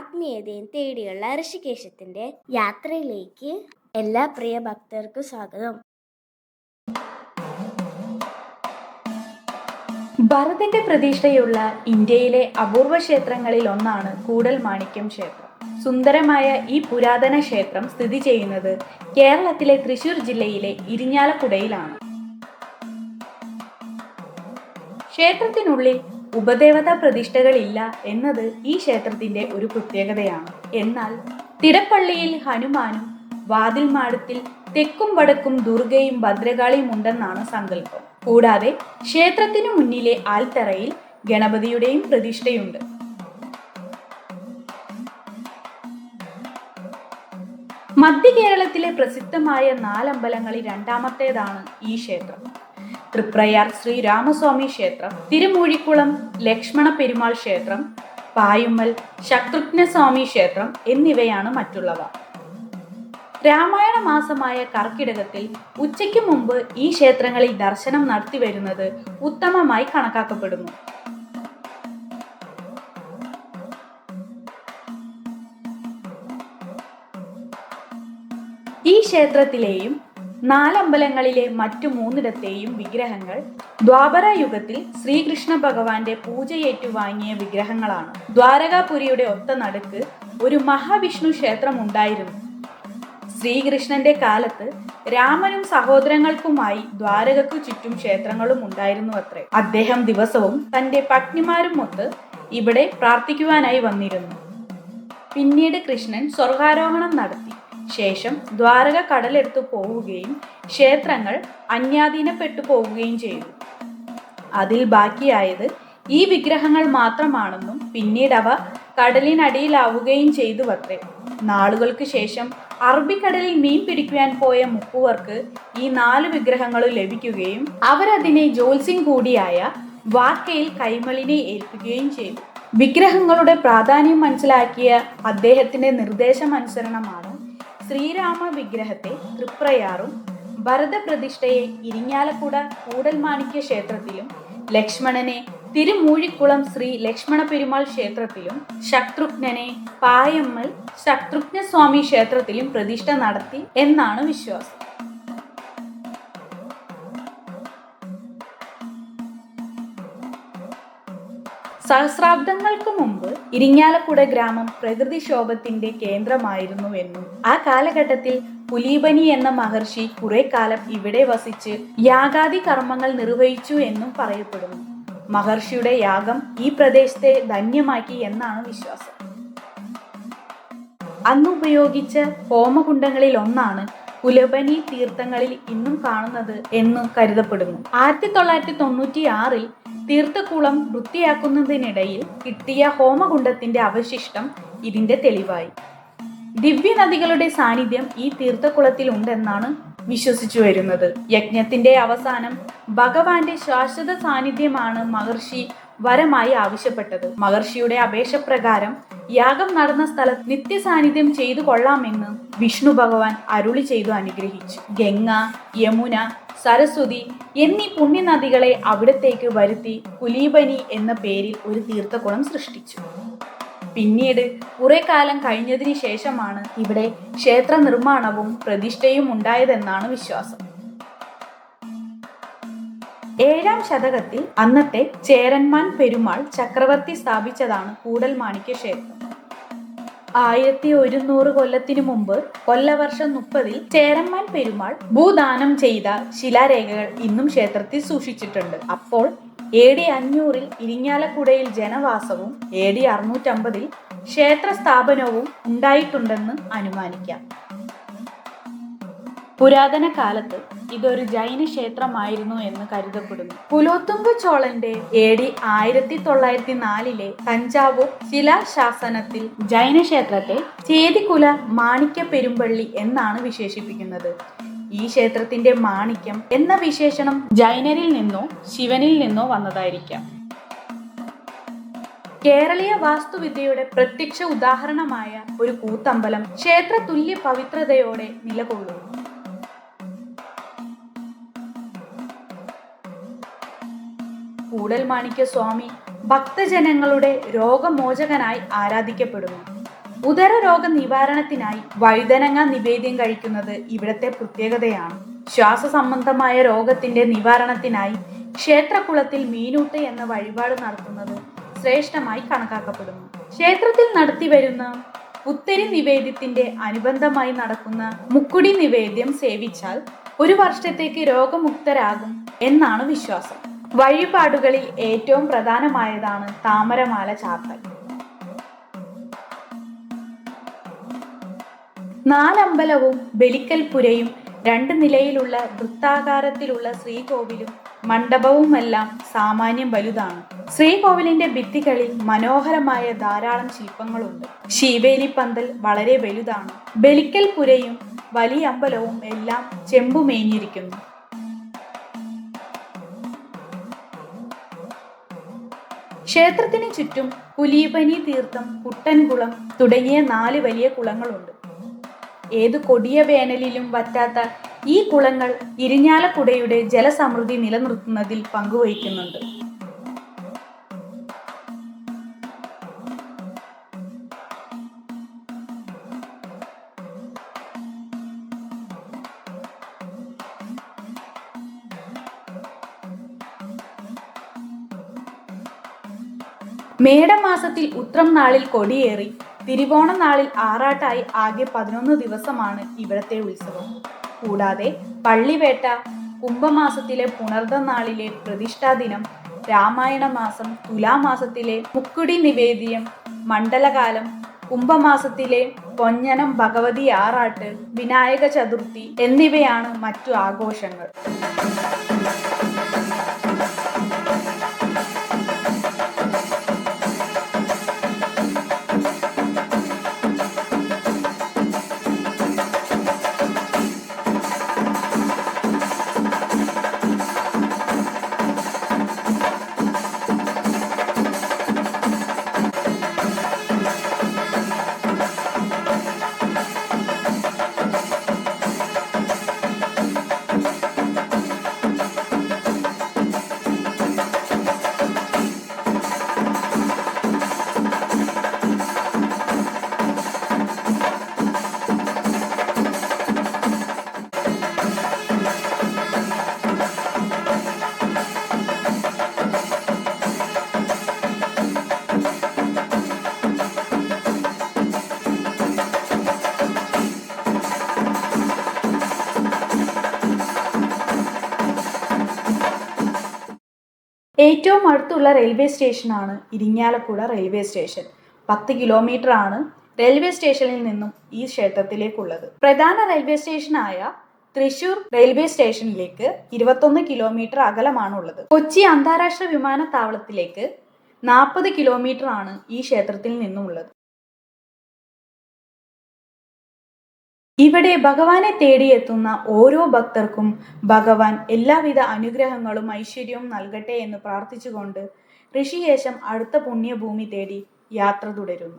ആത്മീയതയും തേടിയുള്ള ഋഷികേശത്തിന്റെ യാത്രയിലേക്ക് എല്ലാ പ്രിയ ഭക്തർക്കും സ്വാഗതം. ഭരതന്റെ പ്രതീക്ഷയുള്ള ഇന്ത്യയിലെ അപൂർവ ക്ഷേത്രങ്ങളിൽ ഒന്നാണ് കൂടൽ മാണിക്യം ക്ഷേത്രം. സുന്ദരമായ ഈ പുരാതന ക്ഷേത്രം സ്ഥിതി ചെയ്യുന്നത് കേരളത്തിലെ തൃശൂർ ജില്ലയിലെ ഇരിഞ്ഞാലക്കുടയിലാണ്. ക്ഷേത്രത്തിനുള്ളിൽ ഉപദേവതാ പ്രതിഷ്ഠകളില്ല എന്നത് ഈ ക്ഷേത്രത്തിന്റെ ഒരു പ്രത്യേകതയാണ്. എന്നാൽ തിടപ്പള്ളിയിൽ ഹനുമാനും വാതിൽ മാടത്തിൽ തെക്കും വടക്കും ദുർഗയും ഭദ്രകാളിയും ഉണ്ടെന്നാണ് സങ്കല്പം. കൂടാതെ ക്ഷേത്രത്തിനു മുന്നിലെ ആൽത്തറയിൽ ഗണപതിയുടെയും പ്രതിഷ്ഠയുണ്ട്. മധ്യ കേരളത്തിലെ പ്രസിദ്ധമായ നാലമ്പലങ്ങളിൽ രണ്ടാമത്തേതാണ് ഈ ക്ഷേത്രം. തൃപ്രയാർ ശ്രീരാമസ്വാമി ക്ഷേത്രം തിരുമൂഴിക്കുളം ലക്ഷ്മണ പെരുമാൾ ക്ഷേത്രം പായുമ്മൽ ശത്രുഘ്നസ്വാമി ക്ഷേത്രം എന്നിവയാണ് മറ്റുള്ളവ. രാമായണ മാസമായ കർക്കിടകത്തിൽ ഉച്ചയ്ക്ക് മുമ്പ് ഈ ക്ഷേത്രങ്ങളിൽ ദർശനം നടത്തി വരുന്നത് ഉത്തമമായി കണക്കാക്കപ്പെടുന്നു. ഈ ക്ഷേത്രത്തിലെയും നാലമ്പലങ്ങളിലെ മറ്റു മൂന്നിടത്തെയും വിഗ്രഹങ്ങൾ ദ്വാപര യുഗത്തിൽ ശ്രീകൃഷ്ണ ഭഗവാന്റെ പൂജയേറ്റു വാങ്ങിയ വിഗ്രഹങ്ങളാണ്. ദ്വാരകാപുരിയുടെ ഒത്ത നടുക്ക് ഒരു മഹാവിഷ്ണു ക്ഷേത്രം ഉണ്ടായിരുന്നു ശ്രീകൃഷ്ണന്റെ കാലത്ത് രാമനും സഹോദരങ്ങൾക്കുമായി ദ്വാരകക്കു ചുറ്റും ക്ഷേത്രങ്ങളും ഉണ്ടായിരുന്നു അത്രേ. അദ്ദേഹം ദിവസവും തന്റെ പത്നിമാരും ഒത്ത് ഇവിടെ പ്രാർത്ഥിക്കുവാനായി വന്നിരുന്നു. പിന്നീട് കൃഷ്ണൻ സ്വർഗാരോഹണം നടത്തി. ശേഷം ദ്വാരക കടലെടുത്തു പോവുകയും ക്ഷേത്രങ്ങൾ അന്യാധീനപ്പെട്ടു പോവുകയും ചെയ്തു. അതിൽ ബാക്കിയായത് ഈ വിഗ്രഹങ്ങൾ മാത്രമാണെന്നും പിന്നീട് അവ കടലിനടിയിലാവുകയും ചെയ്തു അത്രേ നാളുകൾക്ക് ശേഷം അറബിക്കടലിൽ മീൻ പിടിക്കുവാൻ പോയ മുക്കുവർക്ക് ഈ നാല് വിഗ്രഹങ്ങളും ലഭിക്കുകയും അവരതിനെ ജോത്സ്യം കൂടിയായ വാക്കയിൽ കൈമളിനെ ഏൽപ്പിക്കുകയും ചെയ്തു. വിഗ്രഹങ്ങളുടെ പ്രാധാന്യം മനസ്സിലാക്കിയ അദ്ദേഹത്തിന്റെ നിർദ്ദേശമനുസരണമാണ് ശ്രീരാമ വിഗ്രഹത്തെ തൃപ്രയാറും ഭരതപ്രതിഷ്ഠയെ ഇരിങ്ങാലക്കുട കൂടൽമാണിക്യ ക്ഷേത്രത്തിലും ലക്ഷ്മണനെ തിരുമൂഴിക്കുളം ശ്രീ ലക്ഷ്മണ പെരുമാൾ ക്ഷേത്രത്തിലും ശത്രുഘ്നനെ പായമ്മൽ ശത്രുഘ്നസ്വാമി ക്ഷേത്രത്തിലും പ്രതിഷ്ഠ നടത്തി എന്നാണ് വിശ്വാസം. സഹസ്രാബ്ദങ്ങൾക്ക് മുമ്പ് ഇരിങ്ങാലക്കുട ഗ്രാമം പ്രകൃതിക്ഷോഭത്തിന്റെ കേന്ദ്രമായിരുന്നുവെന്നും ആ കാലഘട്ടത്തിൽ പുലീബനി എന്ന മഹർഷി കുറെ കാലം ഇവിടെ വസിച്ച് യാഗാദി കർമ്മങ്ങൾ നിർവഹിച്ചു എന്നും പറയപ്പെടുന്നു. മഹർഷിയുടെ യാഗം ഈ പ്രദേശത്തെ ധന്യമാക്കി എന്നാണ് വിശ്വാസം. അന്ന് ഉപയോഗിച്ച ഹോമകുണ്ടങ്ങളിൽ ഒന്നാണ് കുലബനി തീർത്ഥങ്ങളിൽ ഇന്നും കാണുന്നത് എന്നും കരുതപ്പെടുന്നു. ആയിരത്തി തൊള്ളായിരത്തി തൊണ്ണൂറ്റി ആറിൽ തീർത്ഥക്കുളം വൃത്തിയാക്കുന്നതിനിടയിൽ കിട്ടിയ ഹോമകുണ്ടത്തിന്റെ അവശിഷ്ടം ഇതിന്റെ തെളിവായി. ദിവ്യനദികളുടെ സാന്നിധ്യം ഈ തീർത്ഥക്കുളത്തിൽ ഉണ്ടെന്നാണ് വിശ്വസിച്ചു വരുന്നത്. യജ്ഞത്തിന്റെ അവസാനം ഭഗവാന്റെ ശാശ്വത സാന്നിധ്യമാണ് മഹർഷി വരമായി ആവശ്യപ്പെട്ടത്. മഹർഷിയുടെ അപേക്ഷപ്രകാരം യാഗം നടന്ന സ്ഥലത്ത് നിത്യസാന്നിധ്യം ചെയ്തു കൊള്ളാമെന്ന് വിഷ്ണു ഭഗവാൻ അരുളി ചെയ്തു അനുഗ്രഹിച്ചു. ഗംഗ യമുന സരസ്വതി എന്നീ പുണ്യനദികളെ അവിടത്തേക്ക് വരുത്തി കുലീബനി എന്ന പേരിൽ ഒരു തീർത്ഥക്കുളം സൃഷ്ടിച്ചു. പിന്നീട് കുറെ കാലം കഴിഞ്ഞതിന് ശേഷമാണ് ഇവിടെ ക്ഷേത്ര നിർമ്മാണവും പ്രതിഷ്ഠയും ഉണ്ടായതെന്നാണ് വിശ്വാസം. ഏഴാം ശതകത്തിൽ അന്നത്തെ ചേരന്മാൻ പെരുമാൾ ചക്രവർത്തി സ്ഥാപിച്ചതാണ് കൂടൽ മാണിക്യ ക്ഷേത്രം ആയിരത്തി ഒരുന്നൂറ് കൊല്ലത്തിനു മുമ്പ് കൊല്ലവർഷം മുപ്പതിൽ ചേരന്മാൻ പെരുമാൾ ഭൂദാനം ചെയ്ത ശിലാരേഖകൾ ഇന്നും ക്ഷേത്രത്തിൽ സൂക്ഷിച്ചിട്ടുണ്ട്. അപ്പോൾ എ ഡി അഞ്ഞൂറിൽ ഇരിങ്ങാലക്കുടയിൽ ജനവാസവും എ ഡി അറുന്നൂറ്റമ്പതിൽ ക്ഷേത്ര സ്ഥാപനവും ഉണ്ടായിട്ടുണ്ടെന്ന് അനുമാനിക്കാം. പുരാതന കാലത്ത് ഇതൊരു ജൈന ക്ഷേത്രമായിരുന്നു എന്ന് കരുതപ്പെടുന്നു. പുലോത്തുമ്പ് ചോളന്റെ എ ഡി ആയിരത്തി തൊള്ളായിരത്തി നാലിലെ തഞ്ചാവൂർ ശിലാശാസനത്തിൽ ജൈന ക്ഷേത്രത്തെ ചേതികുല മാണിക്യ പെരുമ്പള്ളി എന്നാണ് വിശേഷിപ്പിക്കുന്നത്. ഈ ക്ഷേത്രത്തിന്റെ മാണിക്യം എന്ന വിശേഷണം ജൈനരിൽ നിന്നോ ശിവനിൽ നിന്നോ വന്നതായിരിക്കാം. കേരളീയ വാസ്തുവിദ്യയുടെ പ്രത്യക്ഷ ഉദാഹരണമായ ഒരു കൂത്തമ്പലം ക്ഷേത്ര തുല്യ പവിത്രതയോടെ നിലകൊള്ളുന്നു. കൂടൽ മാണിക്യ സ്വാമി ഭക്തജനങ്ങളുടെ രോഗമോചകനായി ആരാധിക്കപ്പെടുന്നു. ഉദര രോഗ നിവാരണത്തിനായി വഴുതനങ്ങ നിവേദ്യം കഴിക്കുന്നത് ഇവിടത്തെ പ്രത്യേകതയാണ്. ശ്വാസ സംബന്ധമായ രോഗത്തിന്റെ നിവാരണത്തിനായി ക്ഷേത്രകുളത്തിൽ മീനൂട്ട് എന്ന വഴിപാട് നടത്തുന്നത് ശ്രേഷ്ഠമായി കണക്കാക്കപ്പെടുന്നു. ക്ഷേത്രത്തിൽ നടത്തിവരുന്ന പുത്തരി നിവേദ്യത്തിന്റെ അനുബന്ധമായി നടക്കുന്ന മുക്കുടി നിവേദ്യം സേവിച്ചാൽ ഒരു വർഷത്തേക്ക് രോഗമുക്തരാകും എന്നാണ് വിശ്വാസം. വഴിപാടുകളിൽ ഏറ്റവും പ്രധാനമായതാണ് താമരമാല ചാർത്തൽ. നാലമ്പലവും ബലിക്കൽപുരയും രണ്ട് നിലയിലുള്ള വൃത്താകാരത്തിലുള്ള ശ്രീകോവിലും മണ്ഡപവുമെല്ലാം സാമാന്യം വലുതാണ്. ശ്രീകോവിലിന്റെ ഭിത്തികളിൽ മനോഹരമായ ധാരാളം ശില്പങ്ങളുണ്ട്. ശീവേലി പന്തൽ വളരെ വലുതാണ്. ബലിക്കൽപുരയും വലിയ അമ്പലവും എല്ലാം ചെമ്പുമേഞ്ഞിരിക്കുന്നു. ക്ഷേത്രത്തിന് ചുറ്റും പുലീപനി തീർത്ഥം കുട്ടൻകുളം തുടങ്ങിയ നാല് വലിയ കുളങ്ങളുണ്ട്. ഏത് കൊടിയ വേനലിലും വറ്റാത്ത ഈ കുളങ്ങൾ ഇരിഞ്ഞാലക്കുടയുടെ ജലസമൃദ്ധി നിലനിർത്തുന്നതിൽ പങ്കുവഹിക്കുന്നുണ്ട്. മേടമാസത്തിൽ ഉത്രം നാളിൽ കൊടിയേറി തിരുവോണ നാളിൽ ആറാട്ടായി ആകെ പതിനൊന്ന് ദിവസമാണ് ഇവിടത്തെ ഉത്സവം. കൂടാതെ പള്ളിവേട്ട കുംഭമാസത്തിലെ പുണർദ നാളിലെ പ്രതിഷ്ഠാ ദിനം രാമായണ മാസം തുലാമാസത്തിലെ മുക്കുടി നിവേദ്യം മണ്ഡലകാലം കുംഭമാസത്തിലെ പൊഞ്ഞനം ഭഗവതി ആറാട്ട് വിനായക ചതുർത്ഥി എന്നിവയാണ് മറ്റു ആഘോഷങ്ങൾ. ഏറ്റവും അടുത്തുള്ള റെയിൽവേ സ്റ്റേഷനാണ് ഇരിങ്ങാലക്കുട റെയിൽവേ സ്റ്റേഷൻ. പത്ത് കിലോമീറ്റർ ആണ് റെയിൽവേ സ്റ്റേഷനിൽ നിന്നും ഈ ക്ഷേത്രത്തിലേക്കുള്ളത്. പ്രധാന റെയിൽവേ സ്റ്റേഷനായ തൃശൂർ റെയിൽവേ സ്റ്റേഷനിലേക്ക് ഇരുപത്തൊന്ന് കിലോമീറ്റർ അകലമാണ് ഉള്ളത് കൊച്ചി അന്താരാഷ്ട്ര വിമാനത്താവളത്തിലേക്ക് നാൽപ്പത് കിലോമീറ്റർ ആണ് ഈ ക്ഷേത്രത്തിൽ നിന്നുമുള്ളത് ഇവിടെ ഭഗവാനെ തേടിയെത്തുന്ന ഓരോ ഭക്തർക്കും ഭഗവാൻ എല്ലാവിധ അനുഗ്രഹങ്ങളും ഐശ്വര്യവും നൽകട്ടെ എന്ന് പ്രാർത്ഥിച്ചുകൊണ്ട് ഋഷികേശം അടുത്ത പുണ്യഭൂമി തേടി യാത്ര തുടരുന്നു.